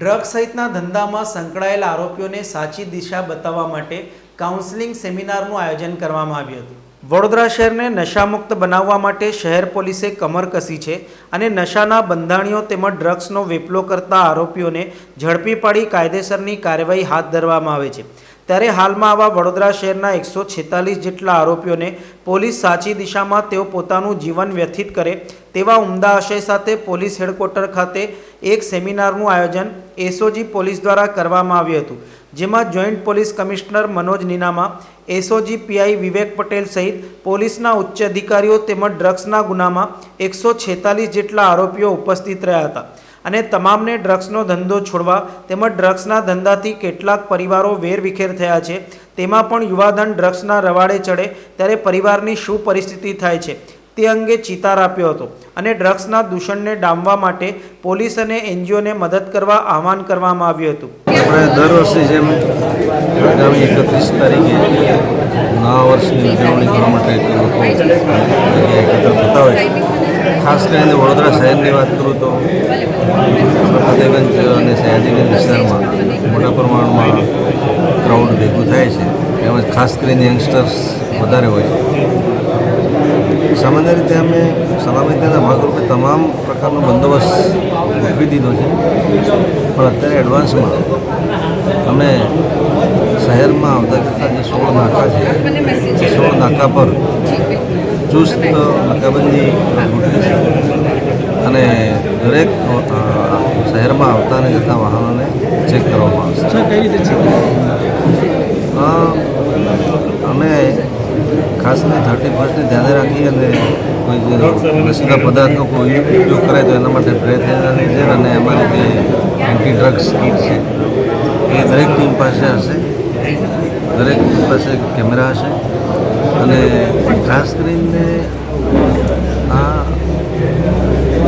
Drug સહિતના ધંધામાં સંકળાયેલા આરોપીઓને સાચી દિશા બતાવવા માટે કાઉન્સેલિંગ સેમિનારનું આયોજન કરવામાં આવ્યું હતું. વડોદરા શહેરને નશામુક્ત બનાવવા માટે શહેર પોલીસે કમર કસી છે અને નશાના બંધાણીઓ તેમજ ડ્રગ્સનો વેપલો કરતા આરોપીઓને ઝડપી પાડી કાયદેસરની કાર્યવાહી હાથ ધરવામાં આવે છે. ત્યારે હાલમાં આવા વડોદરા શહેરના એકસો છેતાલીસ જેટલા આરોપીઓને પોલીસ સાચી દિશામાં તેઓ પોતાનું જીવન વ્યથિત કરે તેવા ઉમદા આશય સાથે પોલીસ હેડક્વાર્ટર ખાતે એક સેમિનારનું આયોજન એસઓજી પોલીસ દ્વારા કરવામાં આવ્યું હતું, જેમાં joint police commissioner Manoj Ninama, SOG PI Vivek Patel સહિત પોલીસના ઉચ્ચ અધિકારીઓ તેમજ ડ્રગ્સના ગુનામાં એકસો છેતાલીસ જેટલા આરોપીઓ ઉપસ્થિત રહ્યા હતા અને તમામને ડ્રગ્સનો ધંધો છોડવા તેમજ ડ્રગ્સના ધંધાથી કેટલાક પરિવારો વેરવિખેર થયા છે, તેમાં પણ યુવાધન ડ્રગ્સના રવાડે ચડે ત્યારે પરિવારની શું પરિસ્થિતિ થાય છે તે અંગે ચિતાર આપ્યો હતો અને ડ્રગ્સના દૂષણને ડામવા માટે પોલીસ અને એનજીઓને મદદ કરવા આહવાન કરવામાં આવ્યું હતું. આપણે દર વર્ષે જેમ આગામી એકત્રીસ તારીખે નવા વર્ષની ઉજવણી કરવા માટે થતા હોય ખાસ કરીને વડોદરા શહેરની વાત કરું તો ફતેગંજ અને સયાજીગંજ વિસ્તારમાં મોટા પ્રમાણમાં ક્રાઉડ ભેગું થાય છે. તેમજ ખાસ કરીને યંગસ્ટર્સ વધારે હોય છે. સામાન્ય રીતે અમે સલામતીના ભાગરૂપે તમામ પ્રકારનો બંદોબસ્ત ગોઠવી દીધો છે. પણ અત્યારે એડવાન્સમાં અમે શહેરમાં આવતા જતાં જે સોળ નાકા છે એ સોળ નાકા પર ચુસ્ત નાકાબંધી ગોઠવી છે. અને દરેક શહેરમાં આવતા અને જતા વાહનોને ચેક કરવામાં આવશે. કઈ રીતે અમે ખાસ કરીને થર્ટી ફર્સ્ટને ધ્યાને રાખી અને કોઈ જે નશીલા પદાર્થનો કોઈ ઉપયોગ કરે તો એના માટે બ્રેથ છે અને અમારી જે એન્ટી ડ્રગ્સ કીટ છે, એ દરેક ટીમ પાસે હશે. દરેક ટીમ પાસે કેમેરા હશે. અને ખાસ કરીને આ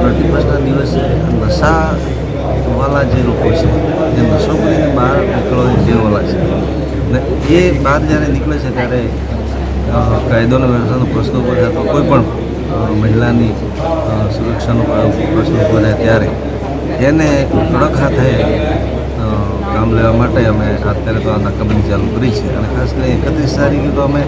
થર્ટી ફર્સ્ટના દિવસે નશાવાળા જે લોકો છે, જે નશો કરીને બહાર નીકળવા જે વાળા છે, ને એ બહાર જ્યારે નીકળે છે ત્યારે અ, કાયદો વ્યવસ્થાનો પ્રશ્ન ઊભો થાય તો કોઈ પણ મહિલાની સુરક્ષાનો પ્રશ્ન ઊભો ત્યારે. એને કડક હાથે કામ લેવા માટે અમે અત્યારે તો આ નાકાબંધી ચાલુ કરી છે. અને ખાસ કરીને એકત્રીસ તારીખે તો અમે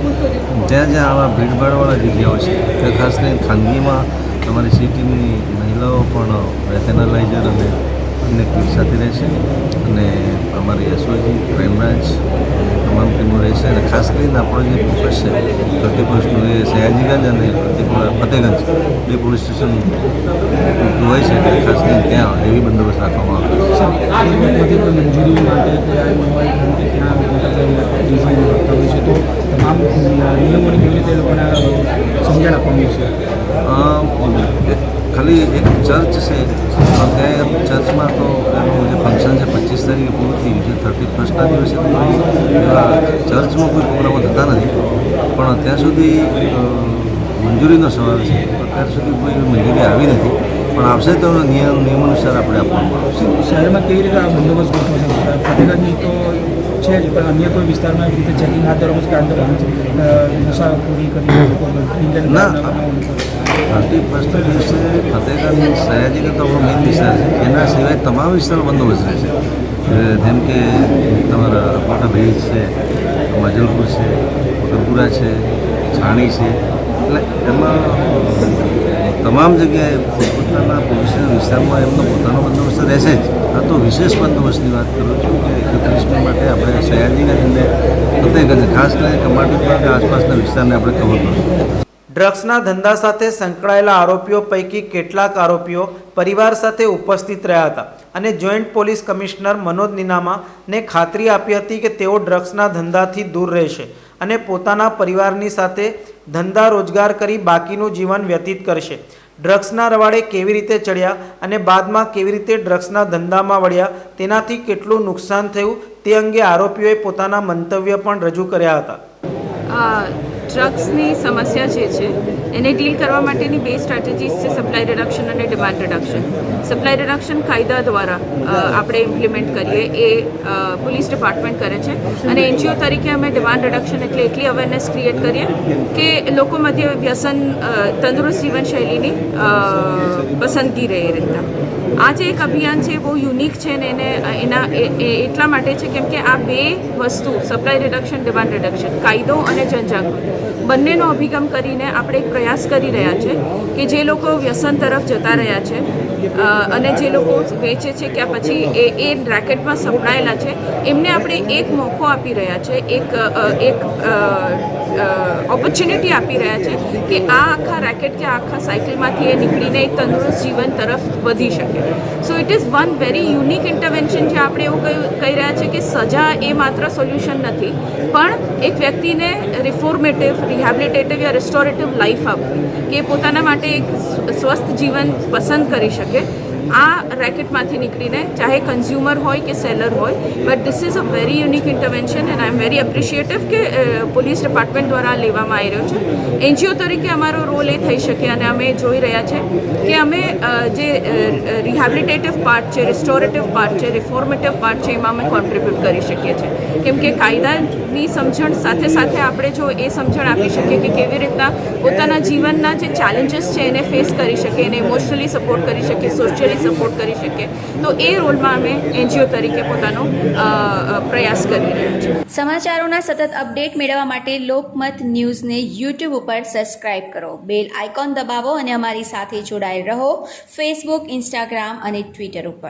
જ્યાં જ્યાં આવા ભીડભાડવાળા જગ્યાઓ છે તે ખાસ કરીને ખાનગીમાં અમારી સિટીની મહિલાઓ પણ વેથેનાલાઇઝર અને અન્ય સાથે રહેશે અને અમારી એસઓજી ક્રાઇમ બ્રાન્ચ તમામ ટીમો રહેશે અને ખાસ કરીને આપણો જે ફોકસ છે એ સયાજીગંજ અને પ્રતિપુરા ફતેગંજ બે પોલીસ સ્ટેશન હોય છે એટલે ખાસ કરીને ત્યાં એવી બંદોબસ્ત રાખવામાં આવે છે. મંજૂરી માટે ત્યાં તો તમામ નિયમોની કેવી રીતે લોકોને સમજણ આપવાની છે ખાલી એક ચર્ચ છે ત્યાં ચર્ચમાં તો તારીખે પૂરું થયું છે થર્ટી ફર્સ્ટના દિવસે ચર્ચમાં કોઈ પ્રોગ્રામો થતા નથી. પણ અત્યાર સુધી મંજૂરીનો સવાલ છે. અત્યાર સુધી કોઈ મંજૂરી આવી નથી. પણ આવશે તો નિયમ નિયમાનુસાર આપણે આપવામાં આવશે શહેરમાં કેવી રીતે આ બંદોબસ્ત ગોઠવો છે? તો છે જ પણ અન્ય કોઈ વિસ્તારમાં એવી રીતે ચેકિંગ હાથ કે નશાખોરી કરી ના. થર્ટી ફર્સ્ટ દિવસે ફતેહગંજ સયાજી તો આપણો મેઇન વિસ્તાર છે. એના સિવાય તમામ વિસ્તારો બંદોબસ્ત રહેશે. જેમ કે તમારા મોટા ભેજ છે, મજલપુર છે મકરપુરા છે, છાણી છે. એટલે એમાં તમામ જગ્યાએ પોતપોતાના પોલીસના વિસ્તારમાં એમનો પોતાનો બંદોબસ્ત રહેશે જ. આ તો વિશેષ બંદોબસ્તની વાત કરું છું કે એકત્રીસમી માટે આપણે સયાજીગંજ અને ફતેહગંજ ખાસ કરીને કમાટી કે આસપાસના વિસ્તારને આપણે કવર કરીશું. ડ્રગ્સના ધંધા સાથે સંકળાયેલા આરોપીઓ પૈકી કેટલાક આરોપીઓ પરિવાર સાથે ઉપસ્થિત રહ્યા હતા અને જોઈન્ટ પોલીસ કમિશનર મનોજ નિનામાને ખાતરી આપી હતી કે તેઓ ડ્રગ્સના ધંધાથી દૂર રહેશે અને પોતાના પરિવારની સાથે ધંધા રોજગાર કરી બાકીનું જીવન વ્યતીત કરશે. ડ્રગ્સના રવાડે કેવી રીતે ચડ્યા અને બાદમાં કેવી રીતે ડ્રગ્સના ધંધામાં વળ્યા તેનાથી કેટલું નુકસાન થયું તે અંગે આરોપીઓએ પોતાના મંતવ્ય પણ રજૂ કર્યા હતા. ડ્રગ્સની સમસ્યા જે છે, એને ડીલ કરવા માટેની બે સ્ટ્રેટેજીસ છે સપ્લાય રિડક્શન અને ડિમાન્ડ રિડક્શન સપ્લાય રિડક્શન કાયદા દ્વારા આપણે ઇમ્પ્લિમેન્ટ કરીએ, એ પોલીસ ડિપાર્ટમેન્ટ કરે છે. અને એનજીઓ તરીકે અમે ડિમાન્ડ રિડક્શન એટલે એટલી અવેરનેસ ક્રિએટ કરીએ કે લોકો મધ્ય વ્યસન તંદુરસ્ત જીવનશૈલીની પસંદગી રહે રીતના આ જે એક અભિયાન છે, બહુ યુનિક છે ને એને, એના એટલા માટે છે કેમ કે આ બે વસ્તુ, સપ્લાય રિડક્શન ડિમાન્ડ રિડક્શન કાયદો અને જનજાગૃતિ. બંનેનો અભિગમ કરીને આપણે એક પ્રયાસ કરી રહ્યા છે કે જે લોકો વ્યસન તરફ જતા રહ્યા છે અને જે લોકો વેચે છે કે પછી એ એ રેકેટમાં સંકળાયેલા છે, એમને આપણે એક મોકો આપી રહ્યા છે, એક એક ઓપોર્ચ્યુનિટી આપી રહ્યા છે કે આ આખા રેકેટ કે આખા સાયકલમાંથી એ નીકળીને એક તંદુરસ્ત જીવન તરફ વધી શકે. So it is one very unique intervention જે આપણે એવું કહ્યું, કહી રહ્યા છે કે સજા એ માત્ર સોલ્યુશન નથી, પણ એક વ્યક્તિને રિફોર્મેટિવ રિહેબિલિટેટિવ યા રિસ્ટોરેટિવ લાઈફ આપવી, કે પોતાના માટે એક સ્વસ્થ જીવન પસંદ કરી શકે. આ રેકેટમાંથી નીકળીને, ચાહે કન્ઝ્યુમર હોય કે સેલર હોય but this is a very unique intervention and I am very appreciative કે પોલીસ ડિપાર્ટમેન્ટ દ્વારા લેવામાં આવી રહ્યો છે. એનજીઓ તરીકે અમારો રોલ એ થઈ શકે અને અમે જોઈ રહ્યા છે કે અમે જે રિહેબિલિટેટિવ પાર્ટ છે રિસ્ટોરેટિવ પાર્ટ છે રિફોર્મેટિવ પાર્ટ છે, એમાં અમે કોન્ટ્રીબ્યુટ કરી શકીએ છીએ. કેમ કે કાયદાની સમજણ સાથે સાથે આપણે જો એ સમજણ આપી શકીએ કે કેવી રીતના પોતાના જીવનના જે ચેલેન્જીસ છે એને ફેસ કરી શકે એને ઇમોશનલી સપોર્ટ કરી શકે સોશિયલી સપોર્ટ કરી શકે. તો એ રોલમાં અમે એનજીઓ તરીકે પોતાનો પ્રયાસ કરી રહ્યા છીએ. સમાચારોના સતત અપડેટ મેળવવા માટે લોકમત ન્યૂઝને યુટ્યુબ ઉપર સબસ્ક્રાઇબ કરો. બેલ આઇકોન દબાવો અને અમારી સાથે જોડાયેલ રહો. ફેસબુક ઇન્સ્ટાગ્રામ અને ટ્વિટર ઉપર.